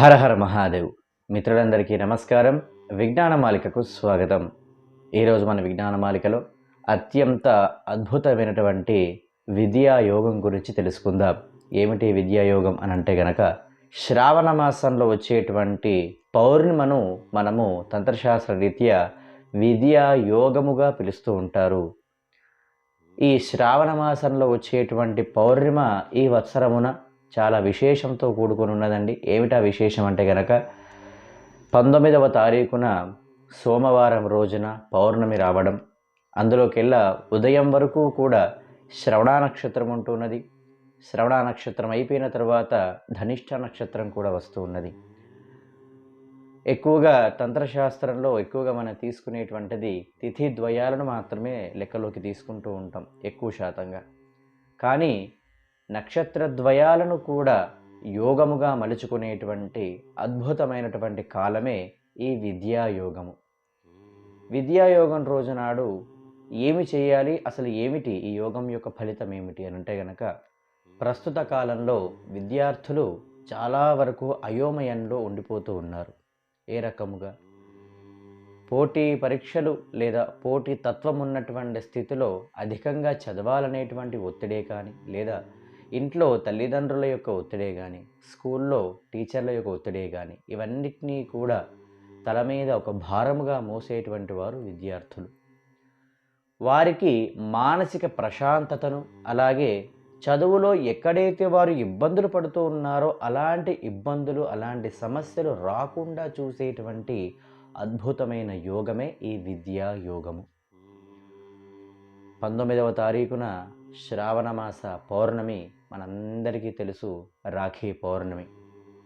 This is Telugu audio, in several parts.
హర హర మహాదేవ్. మిత్రులందరికీ నమస్కారం. విజ్ఞానమాలికకు స్వాగతం. ఈరోజు మన విజ్ఞానమాలికలో అత్యంత అద్భుతమైనటువంటి విద్యాయోగం గురించి తెలుసుకుందాం. ఏమిటి విద్యాయోగం అని అంటే గనక శ్రావణ మాసంలో వచ్చేటువంటి పౌర్ణిమను మనము తంత్రశాస్త్ర రీత్యా విద్యాయోగముగా పిలుస్తూ ఉంటారు. ఈ శ్రావణ మాసంలో వచ్చేటువంటి పౌర్ణిమ ఈ వత్సరమున చాలా విశేషంతో కూడుకొని ఉన్నదండి. ఏమిటా విశేషం అంటే కనుక పంతొమ్మిదవ తారీఖున సోమవారం రోజున పౌర్ణమి రావడం అందులోకెల్లా ఉదయం వరకు కూడా శ్రవణ నక్షత్రం ఉంటున్నది శ్రవణ నక్షత్రం అయిపోయిన తర్వాత ధనిష్ట నక్షత్రం కూడా వస్తూ ఉన్నది. ఎక్కువగా తంత్రశాస్త్రంలో ఎక్కువగా మనం తీసుకునేటువంటిది తిథి ద్వయాలను మాత్రమే లెక్కలోకి తీసుకుంటూ ఉంటాం ఎక్కువ శాతంగా. కానీ నక్షత్ర ద్వయాలను కూడా యోగముగా మలుచుకునేటువంటి అద్భుతమైనటువంటి కాలమే ఈ విద్యాయోగము. విద్యాయోగం రోజునాడు ఏమి చేయాలి అసలు ఏమిటి ఈ యోగం యొక్క ఫలితం ఏమిటి అని అంటే గనక ప్రస్తుత కాలంలో విద్యార్థులు చాలా వరకు అయోమయంలో ఉండిపోతూ ఉన్నారు. ఏ రకముగా? పోటీ పరీక్షలు లేదా పోటీ తత్వం ఉన్నటువంటి స్థితిలో అధికంగా చదవాలనేటువంటి ఒత్తిడే కానీ లేదా ఇంట్లో తల్లిదండ్రుల యొక్క ఒత్తిడే కానీ స్కూల్లో టీచర్ల యొక్క ఒత్తిడే కానీ ఇవన్నిటినీ కూడా తల మీద ఒక భారముగా మోసేటువంటి వారు విద్యార్థులు. వారికి మానసిక ప్రశాంతతను అలాగే చదువులో ఎక్కడైతే వారు ఇబ్బందులు పడుతూ ఉన్నారో అలాంటి ఇబ్బందులు అలాంటి సమస్యలు రాకుండా చూసేటువంటి అద్భుతమైన యోగమే ఈ విద్యా యోగము. పంతొమ్మిదవ తారీఖున శ్రావణమాస పౌర్ణమి మనందరికీ తెలుసు రాఖీ పౌర్ణమి.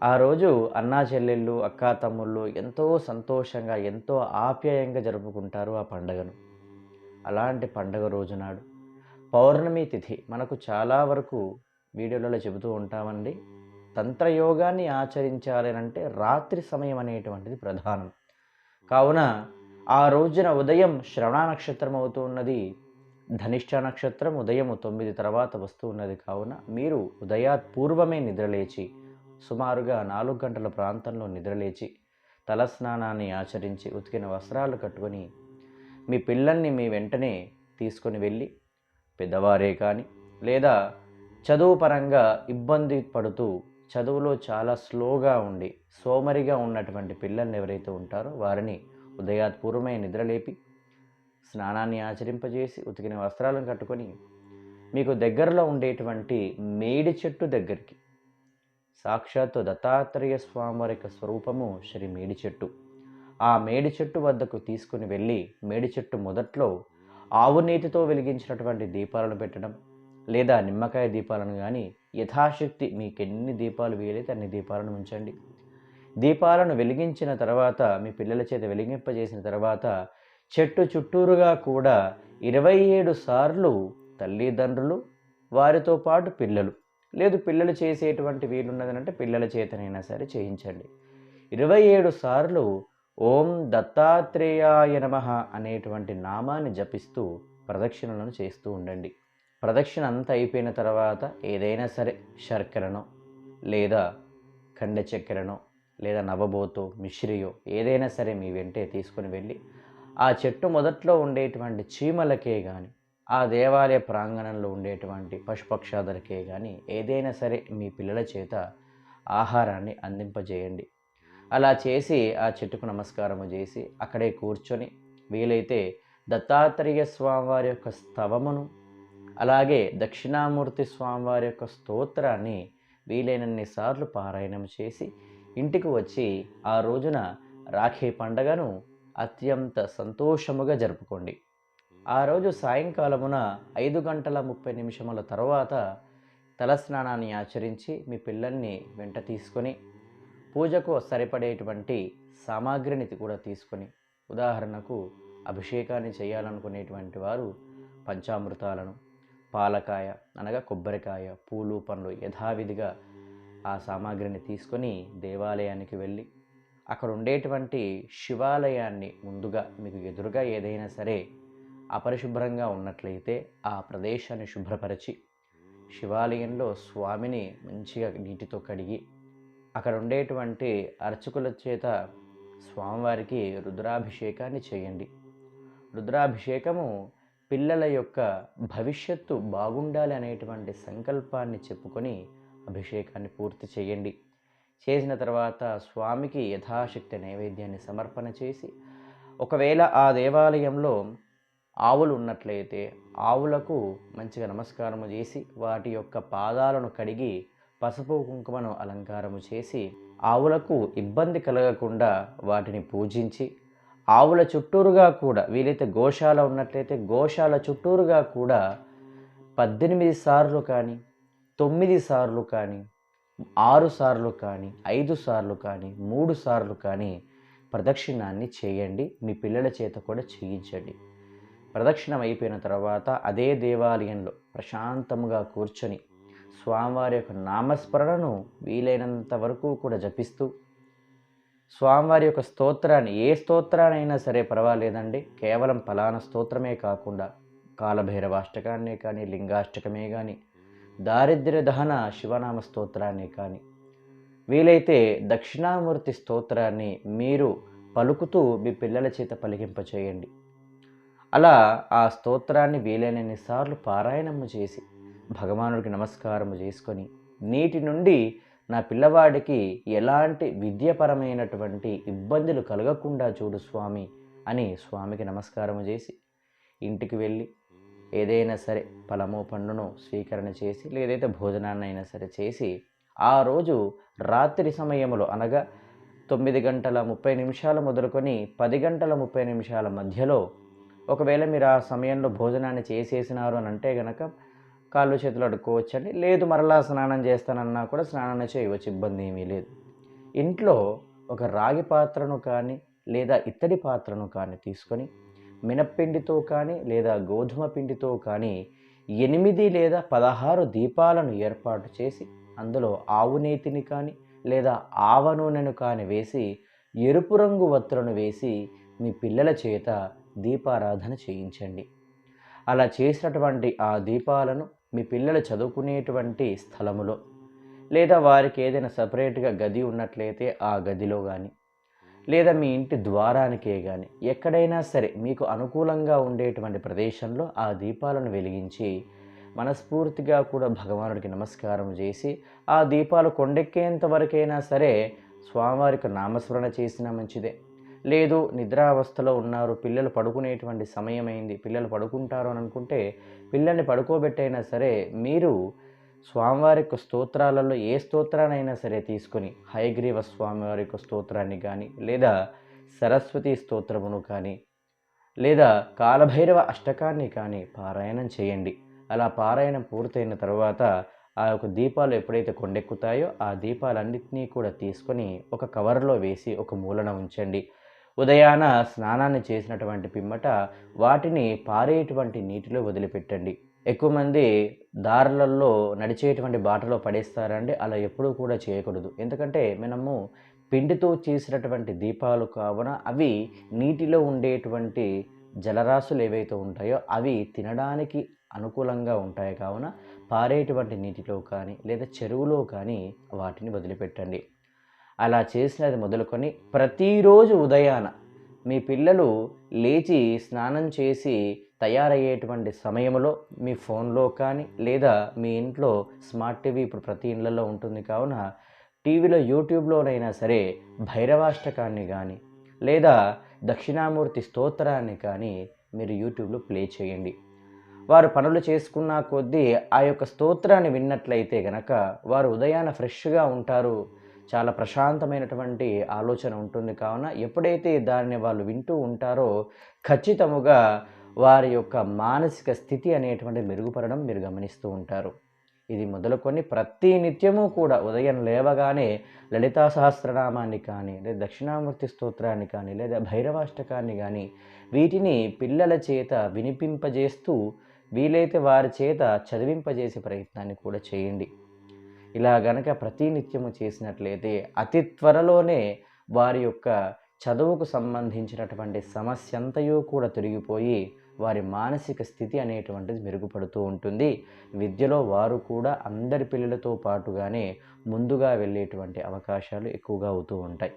ఆ రోజు అన్నా చెల్లెళ్ళు అక్కా తమ్ముళ్ళు ఎంతో సంతోషంగా ఎంతో ఆప్యాయంగా జరుపుకుంటారు ఆ పండగను. అలాంటి పండగ రోజు నాడు పౌర్ణమి తిథి మనకు చాలా వరకు వీడియోలలో చెబుతూ ఉంటామండి. తంత్రయోగాన్ని ఆచరించాలి అంటే రాత్రి సమయం అనేటువంటిది ప్రధానం. కావున ఆ రోజున ఉదయం శ్రవణ నక్షత్రం అవుతూ ఉన్నది ధనిష్ట నక్షత్రం ఉదయం తొమ్మిది తర్వాత వస్తూ ఉన్నది కావున మీరు ఉదయాత్ పూర్వమే నిద్రలేచి సుమారుగా నాలుగు గంటల ప్రాంతంలో నిద్రలేచి తలస్నానాన్ని ఆచరించి ఉతికిన వస్త్రాలు కట్టుకొని మీ పిల్లల్ని మీ వెంటనే తీసుకొని వెళ్ళి పెద్దవారే కానీ లేదా చదువు పరంగా ఇబ్బంది పడుతూ చదువులో చాలా స్లోగా ఉండి సోమరిగా ఉన్నటువంటి పిల్లల్ని ఎవరైతే ఉంటారో వారిని ఉదయాత్ పూర్వమే నిద్రలేపి స్నానాన్ని ఆచరింపజేసి ఉతికిన వస్త్రాలను కట్టుకొని మీకు దగ్గరలో ఉండేటువంటి మేడి చెట్టు దగ్గరికి సాక్షాత్తు దత్తాత్రేయ స్వామివారి యొక్క స్వరూపము శ్రీ మేడి చెట్టు. ఆ మేడి చెట్టు వద్దకు తీసుకుని వెళ్ళి మేడి చెట్టు మొదట్లో ఆవు నీతితో వెలిగించినటువంటి దీపాలను పెట్టడం లేదా నిమ్మకాయ దీపాలను కానీ యథాశక్తి మీకు ఎన్ని దీపాలు వీలైతే అన్ని దీపాలను ఉంచండి. దీపాలను వెలిగించిన తర్వాత మీ పిల్లల చేత వెలిగింపజేసిన తర్వాత చెట్టు చుట్టూరుగా కూడా ఇరవై ఏడు సార్లు తల్లిదండ్రులు వారితో పాటు పిల్లలు. లేదు పిల్లలు చేసేటువంటి వీలున్నదనంటే పిల్లల చేతనైనా సరే చేయించండి. ఇరవై ఏడు సార్లు ఓం దత్తాత్రేయాయ నమ అనేటువంటి నామాన్ని జపిస్తూ ప్రదక్షిణలను చేస్తూ ఉండండి. ప్రదక్షిణ అంతా అయిపోయిన తర్వాత ఏదైనా సరే శర్కరనో లేదా కండ చక్కెరనో లేదా నవబోతో మిశ్రియో ఏదైనా సరే మీ వెంటే తీసుకుని వెళ్ళి ఆ చెట్టు మొదట్లో ఉండేటువంటి చీమలకే కానీ ఆ దేవాలయ ప్రాంగణంలో ఉండేటువంటి పశుపక్షాదులకే కానీ ఏదైనా సరే మీ పిల్లల చేత ఆహారాన్ని అందింపజేయండి. అలా చేసి ఆ చెట్టుకు నమస్కారము చేసి అక్కడే కూర్చొని వీలైతే దత్తాత్రేయ స్వామివారి యొక్క స్తవమును అలాగే దక్షిణామూర్తి స్వామివారి యొక్క స్తోత్రాన్ని వీలైనన్ని సార్లు పారాయణం చేసి ఇంటికి వచ్చి ఆ రోజున రాఖీ పండగను అత్యంత సంతోషముగా జరుపుకోండి. ఆ రోజు సాయంకాలమున ఐదు గంటల ముప్పై నిమిషముల తర్వాత తలస్నానాన్ని ఆచరించి మీ పిల్లల్ని వెంట తీసుకొని పూజకు సరిపడేటువంటి సామాగ్రిని కూడా తీసుకొని ఉదాహరణకు అభిషేకాన్ని చేయాలనుకునేటువంటి వారు పంచామృతాలను పాలకాయ అనగా కొబ్బరికాయ పూలు పండ్లు యథావిధిగా ఆ సామాగ్రిని తీసుకొని దేవాలయానికి వెళ్ళి అక్కడ ఉండేటువంటి శివాలయాన్ని ముందుగా మీకు ఎదురుగా ఏదైనా సరే అపరిశుభ్రంగా ఉన్నట్లయితే ఆ ప్రదేశాన్ని శుభ్రపరిచి శివాలయంలో స్వామిని మంచిగా నీటితో కడిగి అక్కడ ఉండేటువంటి అర్చకుల చేత స్వామివారికి రుద్రాభిషేకాన్ని చేయండి. రుద్రాభిషేకము పిల్లల యొక్క భవిష్యత్తు బాగుండాలి అనేటువంటి సంకల్పాన్ని చెప్పుకొని అభిషేకాన్ని పూర్తి చేయండి. చేసిన తర్వాత స్వామికి యథాశక్తి నైవేద్యాన్ని సమర్పణ చేసి ఒకవేళ ఆ దేవాలయంలో ఆవులు ఉన్నట్లయితే ఆవులకు మంచిగా నమస్కారము చేసి వాటి యొక్క పాదాలను కడిగి పసుపు కుంకుమను అలంకారము చేసి ఆవులకు ఇబ్బంది కలగకుండా వాటిని పూజించి ఆవుల చుట్టూరుగా కూడా వీలైతే గోశాల ఉన్నట్లయితే గోశాల చుట్టూరుగా కూడా పద్దెనిమిది సార్లు కానీ తొమ్మిది సార్లు కానీ ఆరు సార్లు కానీ ఐదు సార్లు కానీ మూడు సార్లు కానీ ప్రదక్షిణాన్ని చేయండి. మీ పిల్లల చేత కూడా చేయించండి. ప్రదక్షిణం అయిపోయిన తర్వాత అదే దేవాలయంలో ప్రశాంతముగా కూర్చొని స్వామివారి యొక్క నామస్మరణను వీలైనంత వరకు కూడా జపిస్తూ స్వామివారి యొక్క స్తోత్రాన్ని ఏ స్తోత్రానైనా సరే పర్వాలేదండి. కేవలం ఫలానా స్తోత్రమే కాకుండా కాలభైరవాష్టకాన్నే కానీ లింగాష్టకమే కానీ దారిద్ర్య దహన శివనామ స్తోత్రాన్ని కానీ వీలైతే దక్షిణామూర్తి స్తోత్రాన్ని మీరు పలుకుతూ మీ పిల్లల చేత పలికింపచేయండి. అలా ఆ స్తోత్రాన్ని వీలైనన్ని సార్లు పారాయణము చేసి భగవానుడికి నమస్కారము చేసుకొని నీటి నుండి నా పిల్లవాడికి ఎలాంటి విద్యపరమైనటువంటి ఇబ్బందులు కలగకుండా చూడు స్వామి అని స్వామికి నమస్కారము చేసి ఇంటికి వెళ్ళి ఏదైనా సరే ఫలము పండును స్వీకరణ చేసి లేదైతే భోజనాన్ని అయినా సరే చేసి ఆ రోజు రాత్రి సమయంలో అనగా తొమ్మిది గంటల ముప్పై నిమిషాలు మొదలుకొని పది గంటల ముప్పై నిమిషాల మధ్యలో ఒకవేళ మీరు ఆ సమయంలో భోజనాన్ని చేసేసినారు అని అంటే గనక కాళ్ళు చేతులు అడుక్కోవచ్చండి. లేదు మరలా స్నానం చేస్తానన్నా కూడా స్నానం చేయవచ్చు ఇబ్బంది ఏమీ లేదు. ఇంట్లో ఒక రాగి పాత్రను కానీ లేదా ఇత్తడి పాత్రను కానీ తీసుకొని మినప్పిండితో కానీ లేదా గోధుమ పిండితో కానీ ఎనిమిది లేదా పదహారు దీపాలను ఏర్పాటు చేసి అందులో ఆవు నేతిని కానీ లేదా ఆవ నూనెను కానీ వేసి ఎరుపు రంగు వత్తులను వేసి మీ పిల్లల చేత దీపారాధన చేయించండి. అలా చేసినటువంటి ఆ దీపాలను మీ పిల్లలు చదువుకునేటువంటి స్థలములో లేదా వారికి ఏదైనా సపరేట్గా గది ఉన్నట్లయితే ఆ గదిలో కానీ లేదా మీ ఇంటి ద్వారానికే కానీ ఎక్కడైనా సరే మీకు అనుకూలంగా ఉండేటువంటి ప్రదేశంలో ఆ దీపాలను వెలిగించి మనస్ఫూర్తిగా కూడా భగవానుడికి నమస్కారం చేసి ఆ దీపాలు కొండెక్కేంత వరకైనా సరే స్వామివారికి నామస్మరణ చేసినా మంచిదే. లేదు నిద్రావస్థలో ఉన్నారు పిల్లలు పడుకునేటువంటి సమయమైంది పిల్లలు పడుకుంటారు అని అనుకుంటే పిల్లల్ని పడుకోబెట్టైనా సరే మీరు స్వామివారి యొక్క స్తోత్రాలలో ఏ స్తోత్రానైనా సరే తీసుకొని హయగ్రీవ స్వామివారి యొక్క స్తోత్రాన్ని కానీ లేదా సరస్వతి స్తోత్రమును కానీ లేదా కాలభైరవ అష్టకాన్ని కానీ పారాయణం చేయండి. అలా పారాయణం పూర్తయిన తర్వాత ఆ యొక్క దీపాలు ఎప్పుడైతే కొండెక్కుతాయో ఆ దీపాలన్నింటినీ కూడా తీసుకొని ఒక కవర్లో వేసి ఒక మూలన ఉంచండి. ఉదయాన స్నానాన్ని చేసినటువంటి పిమ్మట వాటిని పారేటువంటి నీటిలో వదిలిపెట్టండి. ఎక్కువ మంది దారులలో నడిచేటువంటి బాటలో పడేస్తారండి. అలా ఎప్పుడూ కూడా చేయకూడదు. ఎందుకంటే మనము పిండితో చేసినటువంటి దీపాలు కావున అవి నీటిలో ఉండేటువంటి జలరాశులు ఏవైతే ఉంటాయో అవి తినడానికి అనుకూలంగా ఉంటాయి కావున పారేటువంటి నీటిలో కానీ లేదా చెరువులో కానీ వాటిని వదిలిపెట్టండి. అలా చేసినది మొదలుకొని ప్రతిరోజు ఉదయాన మీ పిల్లలు లేచి స్నానం చేసి తయారయ్యేటువంటి సమయంలో మీ ఫోన్లో కానీ లేదా మీ ఇంట్లో స్మార్ట్ టీవీ ఇప్పుడు ప్రతి ఇళ్ళలో ఉంటుంది కావున టీవీలో యూట్యూబ్లోనైనా సరే భైరవాష్టకాన్ని కానీ లేదా దక్షిణామూర్తి స్తోత్రాన్ని కానీ మీరు యూట్యూబ్లో ప్లే చేయండి. వారు పనులు చేసుకున్న కొద్దీ ఆ యొక్క స్తోత్రాన్ని విన్నట్లయితే గనక వారు ఉదయాన ఫ్రెష్గా ఉంటారు. చాలా ప్రశాంతమైనటువంటి ఆలోచన ఉంటుంది కావున ఎప్పుడైతే దాన్ని వాళ్ళు వింటూ ఉంటారో ఖచ్చితముగా వారి యొక్క మానసిక స్థితి అనేటువంటి మెరుగుపడడం మీరు గమనిస్తూ ఉంటారు. ఇది మొదలుకొని ప్రతి నిత్యము కూడా ఉదయం లేవగానే లలితా సహస్రనామాన్ని కానీ లేదా దక్షిణామూర్తి స్తోత్రాన్ని కానీ లేదా భైరవాష్టకాన్ని కానీ వీటిని పిల్లల చేత వినిపింపజేస్తూ వీలైతే వారి చేత చదివింపజేసే ప్రయత్నాన్ని కూడా చేయండి. ఇలా గనక ప్రతి నిత్యము చేసినట్లయితే అతి త్వరలోనే వారి యొక్క చదువుకు సంబంధించినటువంటి సమస్యంతయో కూడా తొలగిపోయి వారి మానసిక స్థితి అనేటువంటిది మెరుగుపడుతూ ఉంటుంది. విద్యలో వారు కూడా అందరి పిల్లలతో పాటుగానే ముందుగా వెళ్ళేటువంటి అవకాశాలు ఎక్కువగా అవుతూ ఉంటాయి.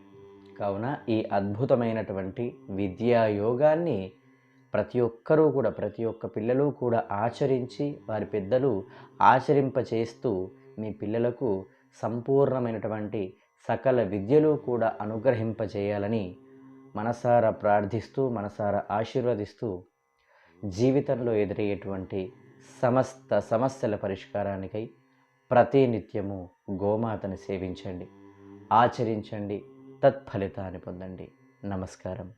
కావున ఈ అద్భుతమైనటువంటి విద్యా యోగాన్ని ప్రతి ఒక్కరూ కూడా ప్రతి ఒక్క పిల్లలు కూడా ఆచరించి వారి పెద్దలు ఆచరింపచేస్తూ మీ పిల్లలకు సంపూర్ణమైనటువంటి సకల విద్యలు కూడా అనుగ్రహింపచేయాలని మనసారా ప్రార్థిస్తూ మనసారా ఆశీర్వదిస్తూ జీవితంలో ఎదురయ్యేటువంటి సమస్త సమస్యల పరిష్కారానికై ప్రతినిత్యము గోమాతను సేవించండి ఆచరించండి తత్ఫలితాన్ని పొందండి. నమస్కారం.